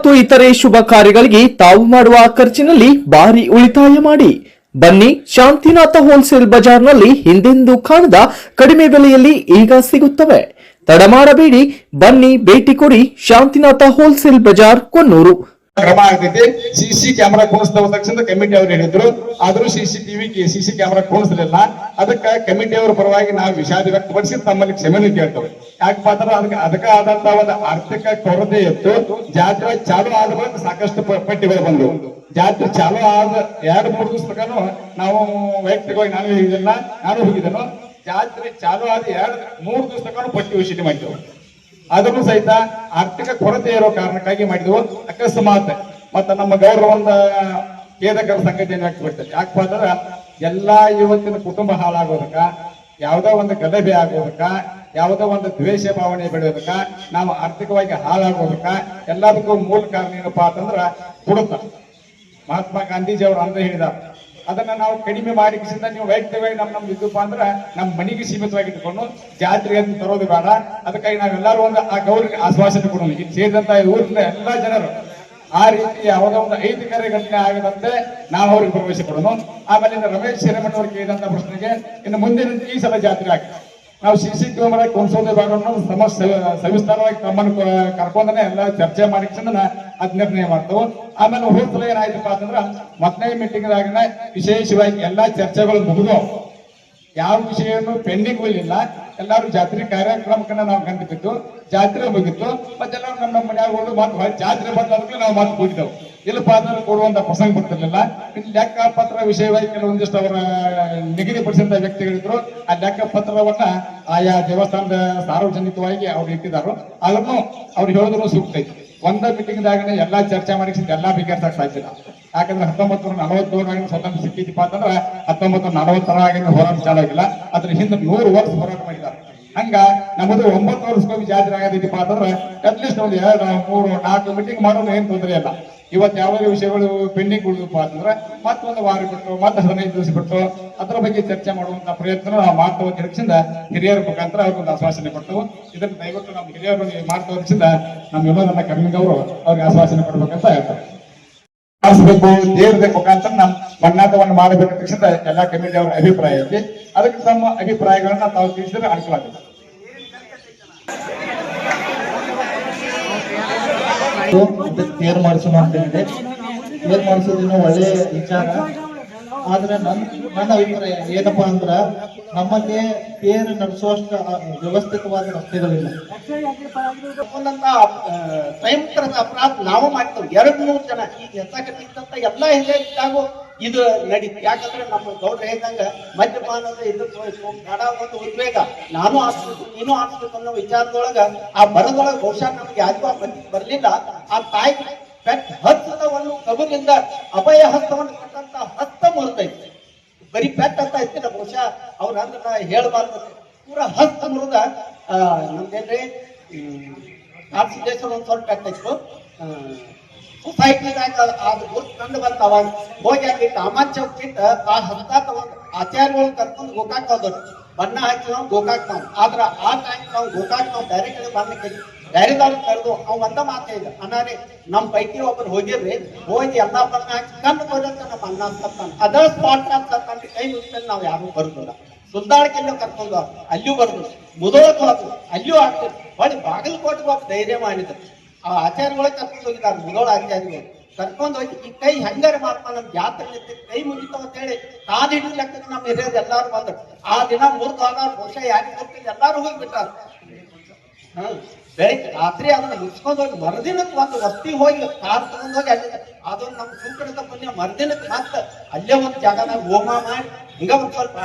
ಮತ್ತು ಇತರೆ ಶುಭ ಕಾರ್ಯಗಳಿಗೆ ತಾವು ಮಾಡುವ ಖರ್ಚಿನಲ್ಲಿ ಭಾರಿ ಉಳಿತಾಯ ಮಾಡಿ. ಬನ್ನಿ ಶಾಂತಿನಾಥ ಹೋಲ್ಸೇಲ್ ಬಜಾರ್ನಲ್ಲಿ ಹಿಂದೆಂದೂ ಕಾಣದ ಕಡಿಮೆ ಬೆಲೆಯಲ್ಲಿ ಈಗ ಸಿಗುತ್ತವೆ. ತಡ ಮಾಡಬೇಡಿ. ಬನ್ನಿ ಭೇಟಿ ಕೊಡಿ ಶಾಂತಿನಾಥ ಹೋಲ್ಸೇಲ್ ಬಜಾರ್ ಕೊನ್ನೂರು. ಕ್ರಮ ಆಗ್ತೈತಿ ಸಿಸಿ ಕ್ಯಾಮೆರಾ ಕುಣಿಸ್ತಾವ ತಕ್ಷಣ ಕಮಿಟಿ ಅವ್ರು ಹೇಳಿದ್ರು. ಆದ್ರೂ ಸಿಸಿ ಟಿವಿ ಸಿಸಿ ಕ್ಯಾಮೆರಾ ಕುಣಿಸ್ಲಿಲ್ಲ ಅದಕ್ಕ ಕಮಿಟಿ ಅವ್ರ ಪರವಾಗಿ ನಾವು ವಿಷಾದ ವ್ಯಕ್ತಪಡಿಸಿ ತಮ್ಮಲ್ಲಿ ಕ್ಷಮೆನೂ ಕೇಳ್ತೇವೆ. ಯಾಕಪ್ಪ ಅಂದ್ರೆ ಅದಕ್ಕೆ ಅದಕ್ಕ ಆದಂತ ಒಂದು ಆರ್ಥಿಕ ಕೊರತೆ ಇತ್ತು. ಜಾತ್ರೆ ಚಾಲು ಆದ ಸಾಕಷ್ಟು ಪ- ಪಟ್ಟಿಗಳು ಬಂದವು. ಜಾತ್ರೆ ಚಾಲು ಆದ ಎರಡು, ಮೂರು ದಿವಸ ತಕ್ಕ ನಾವು ವೈಯಕ್ತಿಕವಾಗಿ ನಾನು ಹೋಗಿದ್ದಲ್ಲ ನಾನು ಹೋಗಿದ್ದೇನೋ. ಜಾತ್ರೆ ಚಾಲು ಆದ ಎರಡು, ಮೂರು ದಿವಸ ತನಕ ಪಟ್ಟಿ ವಿಷಯ ಮಾಡಿದ್ದೆವು. ಆದ್ರೂ ಸಹಿತ ಆರ್ಥಿಕ ಕೊರತೆ ಇರೋ ಕಾರಣಕ್ಕಾಗಿ ಮಾಡಿದ್ವು. ಅಕಸ್ಮಾತ್ ಮತ್ತ ನಮ್ಮ ಗೌರವದ ಖೇದಕರ ಸಂಗತಿಯನ್ನು ವ್ಯಕ್ತಪಡ್ತದೆ ಯಾಕಪ್ಪ ಅಂದ್ರೆ ಎಲ್ಲಾ ಇವತ್ತಿನ ಕುಟುಂಬ ಹಾಳಾಗೋದಕ್ಕ, ಯಾವುದೋ ಒಂದು ಗಲಭೆ ಆಗೋದಕ್ಕ, ಯಾವುದೋ ಒಂದು ದ್ವೇಷ ಭಾವನೆ ಬೆಳೆಯೋದಕ್ಕ, ನಾವು ಆರ್ಥಿಕವಾಗಿ ಹಾಳಾಗೋದಕ್ಕ ಎಲ್ಲದಕ್ಕೂ ಮೂಲ ಕಾರಣ ಏನಪ್ಪಾ ಅಂತಂದ್ರ ಕುಡುತ್ತ ಮಹಾತ್ಮ ಗಾಂಧೀಜಿ ಅವರು ಅಂದ್ರೆ ಹೇಳಿದಾರೆ ಅದನ್ನ ನಾವು ಕಡಿಮೆ ಮಾಡಿ ನೀವು ವೈಯಕ್ತಿಕವಾಗಿ ನಮ್ ನಮ್ಮ ಇದ್ದಪ್ಪ ಅಂದ್ರೆ ನಮ್ಮ ಮನೆಗೆ ಸೀಮಿತವಾಗಿ ಇಟ್ಕೊಂಡು ಜಾತ್ರೆಗೆ ಅಂತ ತರೋದು ಬೇಡ. ಅದಕ್ಕಾಗಿ ನಾವೆಲ್ಲರೂ ಒಂದು ಆ ಗೌರವ ಆಶ್ವಾಸನೆ ಕೊಡೋಣ. ಇಲ್ಲಿ ಸೇರಿದಂತ ಊರಿನ ಎಲ್ಲಾ ಜನರು ಆ ರೀತಿ ಯಾವಾಗ ಒಂದು ಐದು ಕರೆ ಘಟನೆ ಆಗದಂತೆ ನಾವು ಅವ್ರಿಗೆ ಪ್ರವೇಶ ಕೊಡೋಣ. ಆಮೇಲೆ ರಮೇಶ್ ಹಿರೇಮಠ ಅವ್ರು ಕೇಳಿದಂತ ಪ್ರಶ್ನೆಗೆ ಇನ್ನು ಮುಂದಿನ ಈ ಸಲ ಜಾತ್ರೆ ಆಗ್ತದೆ. ನಾವು ಸಿ ಕ್ಯಾಮರಾ ಕೊಂಡ್ಸೋದೇ ಬೇಡ ಸಮ ಸವಿಸ್ತಾರವಾಗಿ ತಮ್ಮನ್ನು ಕರ್ಕೊಂಡನೆ ಎಲ್ಲ ಚರ್ಚೆ ಮಾಡಿ ಅದ್ ನಿರ್ಣಯ ಮಾಡ್ತೇವೆ. ಆಮೇಲೆ ಹೋದ ಸಲ ಏನಾಯ್ತಪ್ಪ ಅಂತಂದ್ರ ಮತ್ತನೇ ಮೀಟಿಂಗ್ ದಾಗಿನ ವಿಶೇಷವಾಗಿ ಎಲ್ಲಾ ಚರ್ಚೆಗಳು ಮುಗಿದು ಯಾವ ವಿಷಯನೂ ಪೆಂಡಿಂಗ್ ಇಲ್ಲ ಎಲ್ಲಾರು ಜಾತ್ರೆ ಕಾರ್ಯಕ್ರಮಕ್ಕನ್ನ ನಾವು ಕಂಡಿದ್ದು ಜಾತ್ರೆ ಮುಗಿತ್ತು ಮತ್ತೆಲ್ಲರೂ ನಮ್ಮ ನಮ್ಮ ಮನ್ಯಾಗ ಹೋಗಿ ಮತ್ತೆ ಜಾತ್ರೆ ಬಂದ ನಾವು ಮತ್ತೆ ಹೋಗಿದ್ದೆವು ಇಲ್ಲಪ್ಪ ಅಂದ್ರೆ ಕೊಡುವಂತ ಪ್ರಸಂಗ ಬರ್ತಿರ್ಲಿಲ್ಲ. ಲೆಕ್ಕ ಪತ್ರ ವಿಷಯವಾಗಿ ಕೆಲವೊಂದಿಷ್ಟು ಅವರ ನಿಗದಿಪಡಿಸಿದ ವ್ಯಕ್ತಿಗಳಿದ್ರು. ಆ ಲೆಕ್ಕ ಪತ್ರವನ್ನ ಆಯಾ ದೇವಸ್ಥಾನದ ಸಾರ್ವಜನಿಕವಾಗಿ ಅವ್ರು ಇಟ್ಟಿದ್ದಾರೋ ಅದನ್ನು ಅವ್ರು ಹೇಳಿದ್ರು ಸೂಕ್ತ ಐತಿ. ಒಂದ ಮೀಟಿಂಗ್ ದಾಗನೇ ಎಲ್ಲಾ ಚರ್ಚೆ ಮಾಡಿ ಎಲ್ಲಾ ಬಿಗರ್ಸಕ್ ಸಾಧ್ಯ ಇಲ್ಲ. ಯಾಕಂದ್ರೆ ಹತ್ತೊಂಬತ್ತು ನೂರ ಸ್ವತಂತ್ರ ಸ್ವಾತಂತ್ರ್ಯ ಸಿಕ್ಕಿದಪ್ಪ ಅಂತಂದ್ರೆ ಹತ್ತೊಂಬತ್ತು ನೂರ ನಲವತ್ತರಾಗಿನ ಹೋರಾಟ ಚಾಲು ಆಗಿಲ್ಲ. ಅದ್ರ ಹಿಂದೆ ನೂರು ವರ್ಷ ಹೋರಾಟ ಮಾಡಿದ್ದಾರೆ. ಹಂಗ ನಮ್ಮದು ಒಂಬತ್ತು ವರ್ಷಕ್ಕೊಮ್ಮೆ ಜಾತ್ರೆ ಆಗದಿದ್ದಪ್ಪ ಅಂತಂದ್ರೆ ಅಟ್ಲೀಸ್ಟ್ ಒಂದು ಎರಡು, ಮೂರು, ನಾಲ್ಕು ಮೀಟಿಂಗ್ ಮಾಡೋದು ಏನ್ ತೊಂದರೆ ಇಲ್ಲ. ಇವತ್ತು ಯಾವುದೇ ವಿಷಯಗಳು ಪೆಂಡಿಂಗ್ ಉಳಿದಪ್ಪ ಅಂದ್ರೆ ಮತ್ತೊಂದು ವಾರ ಬಿಟ್ಟು ಮತ್ತೆ ಹದಿನೈದು ದಿವಸ ಬಿಟ್ಟು ಅದರ ಬಗ್ಗೆ ಚರ್ಚೆ ಮಾಡುವಂತ ಪ್ರಯತ್ನ ನಾವು ಕೆಲಸದಿಂದ ಹಿರಿಯರ ಮುಖಾಂತರ ಅವ್ರಿಗೊಂದು ಆಶ್ವಾಸನೆ ಕೊಟ್ಟು ಇದನ್ನ ದಯವಿಟ್ಟು ನಮ್ಮ ಹಿರಿಯರು ಮಾಡ್ತಾ ವರ್ಷದಿಂದ ನಮ್ಮ ವಿನೋದನ ಅವರು ಅವ್ರಿಗೆ ಆಶ್ವಾಸನೆ ಕೊಡ್ಬೇಕಂತ ಹೇಳ್ತಾರೆ ಮಾಡಿಸ್ಬೇಕು ಮುಖಾಂತರ ನಮ್ಮ ಮಣ್ಣಾಟವನ್ನು ಮಾಡಬೇಕು ಎಲ್ಲಾ ಕಮಿಟಿ ಅವರ ಅಭಿಪ್ರಾಯ ಐತಿ ಅದಕ್ಕೆ ತಮ್ಮ ಅಭಿಪ್ರಾಯಗಳನ್ನ ತಾವು ತಿಳಿಸಿದ್ರೆ ಅನುಕೂಲ ಆಗುತ್ತೆ. ಕೇರ್ ಮಾಡಿಸೋಣ ಅಂತ ಹೇಳಿದೆ ಕೇರ್ ಮಾಡಿಸೋದ್ರಿಂದ ಒಳ್ಳೆ ವಿಚಾರ. ಆದ್ರೆ ನನ್, ನನ್ನ ಅಭಿಪ್ರಾಯ ಏನಪ್ಪಾ ಅಂದ್ರ, ನಮ್ಮಲ್ಲಿ ಕೇರ್ ನಡೆಸುವಷ್ಟು ವ್ಯವಸ್ಥಿತವಾದ ರಸ್ತೆಗಳಿಲ್ಲ. ಒಂದಂತ ಸಂಯುಕ್ತರ ಅಪರಾಧ ನಾವು ಮಾಡ್ತೇವೆ. ಎರಡು ಮೂರು ಜನ. ಈಗ ಎಲ್ಲ ಎಲ್ಲಾ ಹಿರಿಯ ಇದ್ದಾಗೂ ಇದು ನಡೀತು. ಯಾಕಂದ್ರೆ ನಮ್ಮ ಗೌಡ್ರ ಹೇಳಿದಂಗ ಮದ್ಯಪಾನದ ಇದು ಬೇಡ ಒಂದು ಉದ್ವೇಗ. ನಾನು ಆಡ್ಸ್ಬೇಕು ನೀನು ಆಡ್ಸ್ಬೇಕು ಅನ್ನೋ ವಿಚಾರದೊಳಗ ಆ ಬರದೊಳಗ ಬಹುಶಃ ನಮ್ಗೆ ಯಾರಿಗೂ ಆ ಬರಲಿಲ್ಲ ಬರ್ಲಿಲ್ಲ. ಆ ತಾಯಿ ಪೆಟ್ ಹಸ್ತದ ಒಂದು ಕಬುಲಿಂದ ಅಭಯ ಹಸ್ತವನ್ನು ಕೊಟ್ಟಂತ ಹತ್ತ ಮುರಿದೈತಿ. ಬರೀ ಪೆಟ್ ಅಂತ ಇತ್ತಿಲ್ಲ ಬಹುಶಃ ಅವ್ರ ಅಂದ್ರೆ ನಾ ಹೇಳ್ಬಾರ್ದು ಪೂರ ಹಸ್ತ ಮುರಿದ ನಮ್ದೇನ್ರಿ ಕಾನ್ಸಿಡೇಷನ್ ಒಂದ್ ಸ್ವಲ್ಪ ಪೆಟ್ ಇತ್ತು. ಸೊಸೈಟಿದಾಗ ಅದು ಗುರ್ತು ಕಂಡು ಅವಾಗ ಹೋಗಿ ಅಲ್ಲಿ ಕಾಮಾನ್ ಚೌಕಿಂದ ಆ ಹಂತ ತಗೊಂಡು ಆಚಾರ್ಯಗಳು ಕರ್ಕೊಂಡು ಗೋಕಾಕ್ ಹೋದ್ರು ಬಣ್ಣ ಹಾಕಿ ನಾವು ಗೋಕಾಕ್ ನಾವು ಆದ್ರ ಆ ಟೈಮ್ ನಾವು ಗೋಕಾಕ್ ನಾವು ಬೇರೆ ಕಡೆ ಬರ್ಲಿಕ್ಕೆ ಬೇರೆದವ್ರು ಕರೆದು, ಅವ್ ಒಂದ ಮಾತೇ ಇಲ್ಲ. ಅಣ್ಣಾರಿ ನಮ್ ಪೈಕಿ ಒಬ್ರು ಹೋಗಿರ್ರಿ, ಹೋಗಿ ಎಲ್ಲಾ ಬಣ್ಣ ಹಾಕಿ ಕಣ್ಣು ಹೋದಂತ ನಮ್ಮ ಅಣ್ಣ ಸತ್ತಾನ. ಅದ ಸ್ಪಾಟ್ ಸತ್ತಾನ. ಕೈ ಮುಗಿದಲ್ಲಿ ನಾವು ಯಾರು ಬರುದಿಲ್ಲ. ಸುಲ್ದಾಳಕ್ಕೆಲ್ಲ ಕರ್ಕೊಂಡು ಅಲ್ಲೂ ಅಲ್ಲಿಯೂ ಬರುದು ಮುದೋಳಕ್ಕೆ ಹೋದ್ರು. ಅಲ್ಲಿಯೂ ಆಗ್ತದೆ ಹೊಳಿ ಬಾಗಲಕೋಟೆಗೆ ಧೈರ್ಯ ಮಾಡಿದ್ರು. ಆ ಆಚಾರ್ಯಗಳೇ ಕರ್ಕೊಂಡು ಹೋಗಿದ್ದಾರೆ. ಮುದೋಳ ಆಚಾರ್ಯಗಳು ಕರ್ಕೊಂಡು ಹೋಗಿ, ಈ ಕೈ ಹೆಂಗಾರ ಮಾಡ್ಕೊಂಡು ನಮ್ ಜಾತ್ರೆ ಕೈ ಮುಗಿತಾವ ಅಂತ ಹೇಳಿ ಕಾದ್ ಹಿಡಿದು ಲೆಕ್ಕಕ್ಕೆ ನಮ್ಮ ಹಿರಿಯರು ಎಲ್ಲಾರು ಬಂದ್ರು. ಆ ದಿನ ಮುರ್ದು ಕಾಲ ಬಹುಶಃ ಯಾರಿಗೆ ಗೊತ್ತಿಲ್ಲ, ಎಲ್ಲಾರು ಹೋಗಿ ಬಿಟ್ಟಾರ. ಹ್ಮ್ ಬೆಳಿಗ್ಗೆ ರಾತ್ರಿ ಅದನ್ನ ಮುಚ್ಕೊಂಡು ಹೋಗಿ ಮರುದಿನಕ್ಕೆ ಒಂದು ವಸ್ತಿ ಹೋಗಿ ಕಾರ್ ತಗೊಂಡ್ ಹೋಗಿ ಅಲ್ಲಿ ಅದೊಂದು ನಮ್ಮ ಸುಂಕಡದ ಪುಣ್ಯ ಮರುದಿನಕ್ಕೆ ಮತ್ತೆ ಅಲ್ಲೇ ಒಂದು ಜಾಗನಾಗ ಹೋಮ ಮಾಡಿ, ಹಿಂಗ ಒಂದ್ ಸ್ವಲ್ಪ